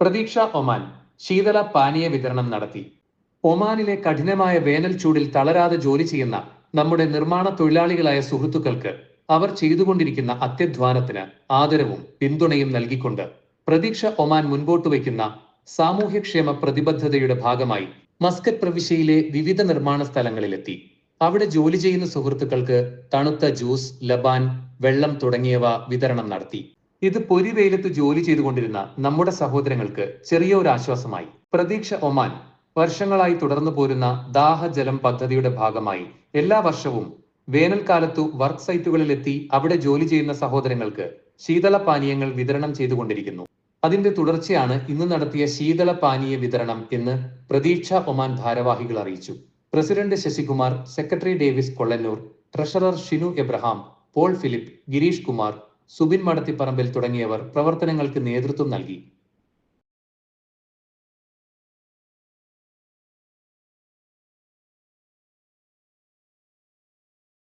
പ്രതീക്ഷ ഒമാൻ. ശീതള പാനീയ വിതരണം നടത്തി. ഒമാനിലെ കഠിനമായ വേനൽ ചൂടിൽ തളരാതെ ജോലി ചെയ്യുന്ന നമ്മുടെ നിർമ്മാണ തൊഴിലാളികളായ സുഹൃത്തുക്കൾക്ക് അവർ ചെയ്തുകൊണ്ടിരിക്കുന്ന അത്യധ്വാനത്തിന് ആദരവും പിന്തുണയും നൽകിക്കൊണ്ട് പ്രതീക്ഷ ഒമാൻ മുൻപോട്ട് വയ്ക്കുന്ന സാമൂഹ്യക്ഷേമ പ്രതിബദ്ധതയുടെ ഭാഗമായി മസ്കറ്റ് പ്രവിശ്യയിലെ വിവിധ നിർമ്മാണ സ്ഥലങ്ങളിലെത്തി. അവിടെ ജോലി ചെയ്യുന്ന സുഹൃത്തുക്കൾക്ക് തണുത്ത ജ്യൂസ് ലബാൻ വെള്ളം തുടങ്ങിയവ വിതരണം നടത്തി. ഇത് പൊരിവെയിലത്ത് ജോലി ചെയ്തുകൊണ്ടിരുന്ന നമ്മുടെ സഹോദരങ്ങൾക്ക് ചെറിയ ഒരു ആശ്വാസമായി. പ്രതീക്ഷ ഒമാൻ വർഷങ്ങളായി തുടർന്നു പോരുന്ന ദാഹജലം പദ്ധതിയുടെ ഭാഗമായി എല്ലാ വർഷവും വേനൽക്കാലത്തു വർക്ക് സൈറ്റുകളിലെത്തി അവിടെ ജോലി ചെയ്യുന്ന സഹോദരങ്ങൾക്ക് ശീതള പാനീയങ്ങൾ വിതരണം ചെയ്തുകൊണ്ടിരിക്കുന്നു. അതിന്റെ തുടർച്ചയാണ് ഇന്ന് നടത്തിയ ശീതള പാനീയ വിതരണം എന്ന് പ്രതീക്ഷ ഒമാൻ ഭാരവാഹികൾ അറിയിച്ചു. President Sasikumar secretary Davis Kollannur treasurer Shinu Abraham Paul Philip Girish Kumar Subin Madathipparambil തുടങ്ങിയവർ പ്രവർത്തനങ്ങൾക്ക് നേതൃത്വം നൽകി